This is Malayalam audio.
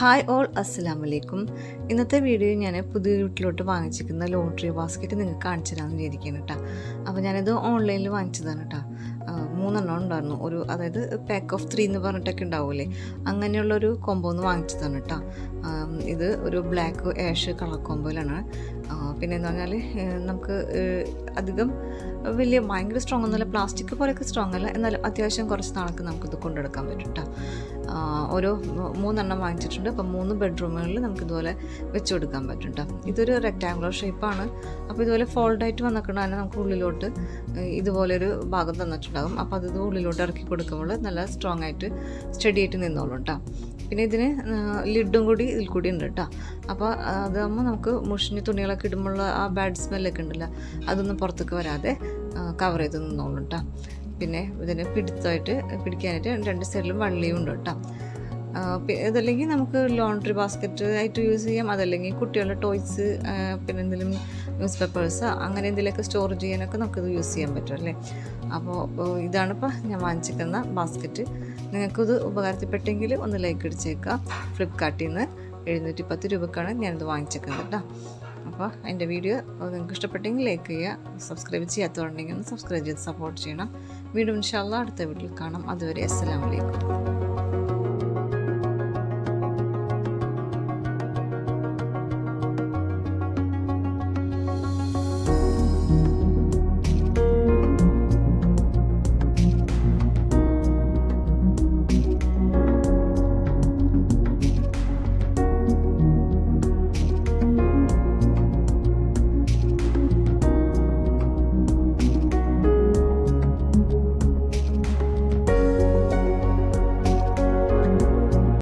ഹായ് ഓൾ അസ്സലാം വലൈക്കും ഇന്നത്തെ വീഡിയോ ഞാൻ പുതിയ വീട്ടിലോട്ട് വാങ്ങിച്ചിരിക്കുന്ന ലോട്ടറി ബാസ്ക്കറ്റ് നിങ്ങൾക്ക് കാണിച്ചു തരാമെന്ന് വിചാരിക്കുന്നു കേട്ടോ അപ്പോൾ ഞാനിത് ഓൺലൈനിൽ വാങ്ങിച്ചതാണ് കേട്ടോ മൂന്നെണ്ണം ഉണ്ടായിരുന്നു. ഒരു അതായത് പാക്ക് ഓഫ് ത്രീ എന്ന് പറഞ്ഞിട്ടൊക്കെ ഉണ്ടാവില്ലേ അങ്ങനെയുള്ളൊരു കൊമ്പോ ഒന്ന് വാങ്ങിച്ചതാണ് കേട്ടോ ഇത് ഒരു ബ്ലാക്ക് ആഷ് കളർ കോമ്പോയിലാണ് ആ, പിന്നെ എന്ന് പറഞ്ഞാൽ നമുക്ക് അധികം വലിയ ഭയങ്കര സ്ട്രോങ് ഒന്നുമല്ല പ്ലാസ്റ്റിക് പോലെയൊക്കെ സ്ട്രോങ് അല്ല. എന്നാലും അത്യാവശ്യം കുറച്ച് നാളൊക്കെ നമുക്കിത് കൊണ്ടെടുക്കാൻ പറ്റും കേട്ടോ ഓരോ മൂന്നെണ്ണം വാങ്ങിച്ചിട്ടുണ്ട്. അപ്പം മൂന്ന് ബെഡ്റൂമുകളിൽ നമുക്ക് ഇതുപോലെ വെച്ച് കൊടുക്കാൻ പറ്റും കേട്ടോ ഇതൊരു റെക്റ്റാങ്കുലർ ഷേപ്പാണ് അപ്പോൾ ഇതുപോലെ ഫോൾഡായിട്ട് വന്നിട്ടുണ്ട്. തന്നെ നമുക്ക് ഉള്ളിലോട്ട് ഇതുപോലെ ഇതുപോലൊരു ഭാഗം തന്നിട്ടുണ്ടാകും. അപ്പോൾ അത് ഉള്ളിലോട്ട് ഇറക്കി കൊടുക്കുമ്പോൾ നല്ല സ്ട്രോങ് ആയിട്ട് സ്റ്റഡി ആയിട്ട് നിന്നോളും കേട്ടോ പിന്നെ ഇതിന് ലിഡും കൂടി ഇതിൽ കൂടി ഉണ്ട് കേട്ടോ അപ്പോൾ അതാകുമ്പോൾ നമുക്ക് മുഷിഞ്ഞ് തുണികളൊക്കെ ഇടുമ്പോഴുള്ള ആ ബാഡ് സ്മെല്ലൊക്കെ ഉണ്ടല്ലോ അതൊന്നും പുറത്തേക്ക് വരാതെ കവർ ചെയ്ത് നിന്നോളും കേട്ടോ പിന്നെ ഇതിന് പിടുത്തമായിട്ട് പിടിക്കാനായിട്ട് രണ്ട് സൈഡിലും വള്ളിയും ഉണ്ട് കേട്ടോ ഇതല്ലെങ്കിൽ നമുക്ക് ലോണ്ട്രി ബാസ്ക്കറ്റ് ആയിട്ട് യൂസ് ചെയ്യാം. അതല്ലെങ്കിൽ കുട്ടികളുടെ ടോയ്സ് പിന്നെ എന്തെങ്കിലും ന്യൂസ് പേപ്പേഴ്സ് അങ്ങനെ എന്തെങ്കിലുമൊക്കെ സ്റ്റോർ ചെയ്യാനൊക്കെ ഇത് യൂസ് ചെയ്യാൻ പറ്റും അല്ലേ? അപ്പോൾ ഇതാണ് ഇപ്പോൾ ഞാൻ വാങ്ങിച്ചിരിക്കുന്ന ബാസ്ക്കറ്റ് നിങ്ങൾക്കിത് ഉപകാരത്തിൽപ്പെട്ടെങ്കിൽ ഒന്ന് ലൈക്ക് അടിച്ചേക്കുക. ഫ്ലിപ്കാർട്ടിൽ നിന്ന് എഴുന്നൂറ്റി പത്ത് രൂപക്കാണ് ഞാനിത് വാങ്ങിച്ചേക്കുന്നത് കേട്ടോ അപ്പോൾ എന്റെ വീഡിയോ നിങ്ങൾക്ക് ഇഷ്ടപ്പെട്ടെങ്കിൽ ലൈക്ക് ചെയ്യുക. സബ്സ്ക്രൈബ് ചെയ്യാത്തതുണ്ടെങ്കിൽ ഒന്ന് സബ്സ്ക്രൈബ് ചെയ്ത് സപ്പോർട്ട് ചെയ്യണം. വീണ്ടും ഇൻഷാല്ല അടുത്ത വീഡിയോയിൽ കാണാം. അതുവരെ അസ്സലാമലൈക്കും